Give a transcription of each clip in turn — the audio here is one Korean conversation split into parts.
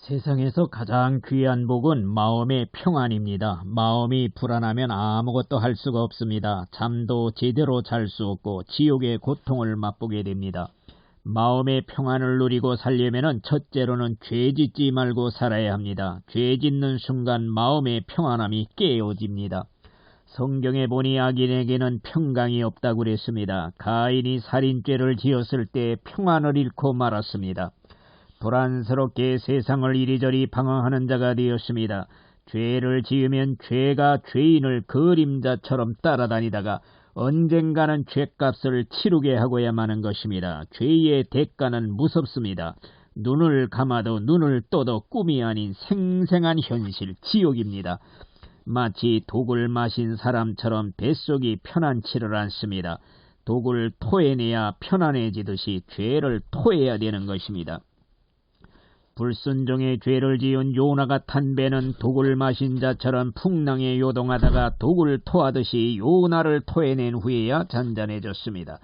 세상에서 가장 귀한 복은 마음의 평안입니다. 마음이 불안하면 아무것도 할 수가 없습니다. 잠도 제대로 잘 수 없고 지옥의 고통을 맛보게 됩니다. 마음의 평안을 누리고 살려면 첫째로는 죄 짓지 말고 살아야 합니다. 죄 짓는 순간 마음의 평안함이 깨어집니다. 성경에 보니 악인에게는 평강이 없다고 그랬습니다. 가인이 살인죄를 지었을 때 평안을 잃고 말았습니다. 불안스럽게 세상을 이리저리 방황하는 자가 되었습니다. 죄를 지으면 죄가 죄인을 그림자처럼 따라다니다가 언젠가는 죄값을 치르게 하고야 마는 것입니다. 죄의 대가는 무섭습니다. 눈을 감아도 눈을 떠도 꿈이 아닌 생생한 현실, 지옥입니다. 마치 독을 마신 사람처럼 뱃속이 편안치를 않습니다. 독을 토해내야 편안해지듯이 죄를 토해야 되는 것입니다. 불순종의 죄를 지은 요나가 탄 배는 독을 마신 자처럼 풍랑에 요동하다가 독을 토하듯이 요나를 토해낸 후에야 잔잔해졌습니다.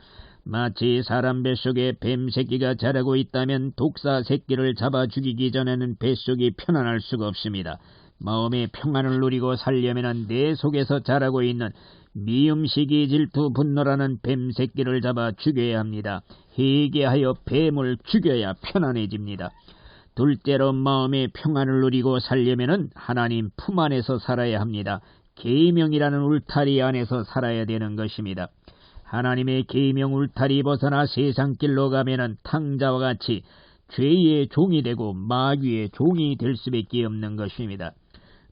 마치 사람 뱃속에 뱀 새끼가 자라고 있다면 독사 새끼를 잡아 죽이기 전에는 뱃속이 편안할 수가 없습니다. 마음의 평안을 누리고 살려면 내 속에서 자라고 있는 미음시기 질투 분노라는 뱀 새끼를 잡아 죽여야 합니다. 회개하여 뱀을 죽여야 편안해집니다. 둘째로 마음의 평안을 누리고 살려면 하나님 품 안에서 살아야 합니다. 계명이라는 울타리 안에서 살아야 되는 것입니다. 하나님의 계명 울타리 벗어나 세상 길로 가면은 탕자와 같이 죄의 종이 되고 마귀의 종이 될 수밖에 없는 것입니다.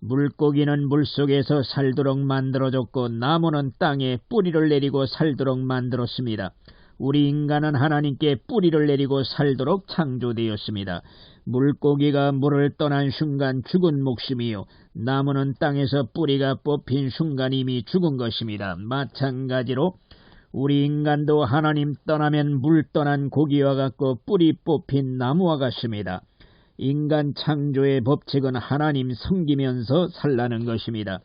물고기는 물속에서 살도록 만들어졌고 나무는 땅에 뿌리를 내리고 살도록 만들었습니다. 우리 인간은 하나님께 뿌리를 내리고 살도록 창조되었습니다. 물고기가 물을 떠난 순간 죽은 목숨이요. 나무는 땅에서 뿌리가 뽑힌 순간 이미 죽은 것입니다. 마찬가지로 우리 인간도 하나님 떠나면 물 떠난 고기와 같고 뿌리 뽑힌 나무와 같습니다. 인간 창조의 법칙은 하나님 섬기면서 살라는 것입니다.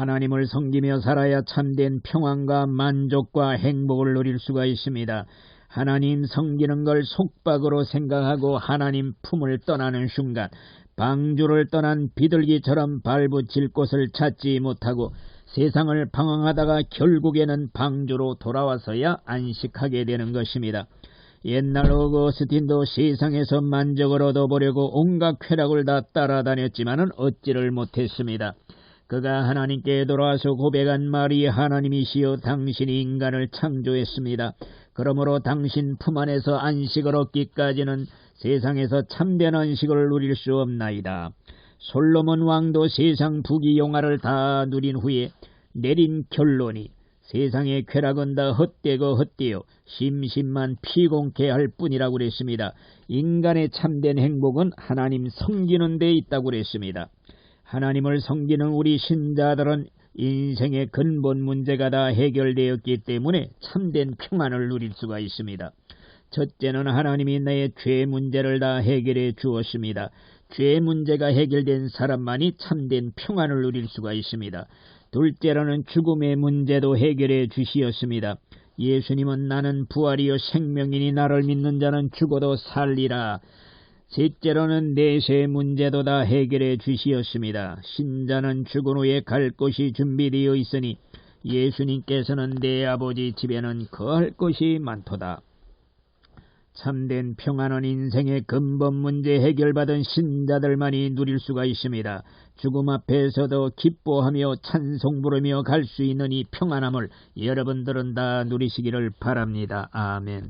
하나님을 섬기며 살아야 참된 평안과 만족과 행복을 누릴 수가 있습니다. 하나님 섬기는 걸 속박으로 생각하고 하나님 품을 떠나는 순간 방주를 떠난 비둘기처럼 발붙일 곳을 찾지 못하고 세상을 방황하다가 결국에는 방주로 돌아와서야 안식하게 되는 것입니다. 옛날 오거스틴도 세상에서 만족을 얻어보려고 온갖 쾌락을 다 따라다녔지만은 얻지를 못했습니다. 그가 하나님께 돌아와서 고백한 말이 하나님이시여 당신이 인간을 창조했습니다. 그러므로 당신 품 안에서 안식을 얻기까지는 세상에서 참된 안식을 누릴 수 없나이다. 솔로몬 왕도 세상 부귀영화를 다 누린 후에 내린 결론이 세상의 쾌락은 다 헛되고 헛되어 심심만 피곤케 할 뿐이라고 그랬습니다. 인간의 참된 행복은 하나님 섬기는 데 있다고 그랬습니다. 하나님을 섬기는 우리 신자들은 인생의 근본 문제가 다 해결되었기 때문에 참된 평안을 누릴 수가 있습니다. 첫째는 하나님이 나의 죄 문제를 다 해결해 주었습니다. 죄 문제가 해결된 사람만이 참된 평안을 누릴 수가 있습니다. 둘째로는 죽음의 문제도 해결해 주시었습니다. 예수님은 나는 부활이요 생명이니 나를 믿는 자는 죽어도 살리라. 셋째로는 내세 문제도 다 해결해 주시었습니다. 신자는 죽은 후에 갈 곳이 준비되어 있으니 예수님께서는 내 아버지 집에는 거할 것이 많도다. 참된 평안은 인생의 근본 문제 해결받은 신자들만이 누릴 수가 있습니다. 죽음 앞에서도 기뻐하며 찬송 부르며 갈 수 있는 이 평안함을 여러분들은 다 누리시기를 바랍니다. 아멘.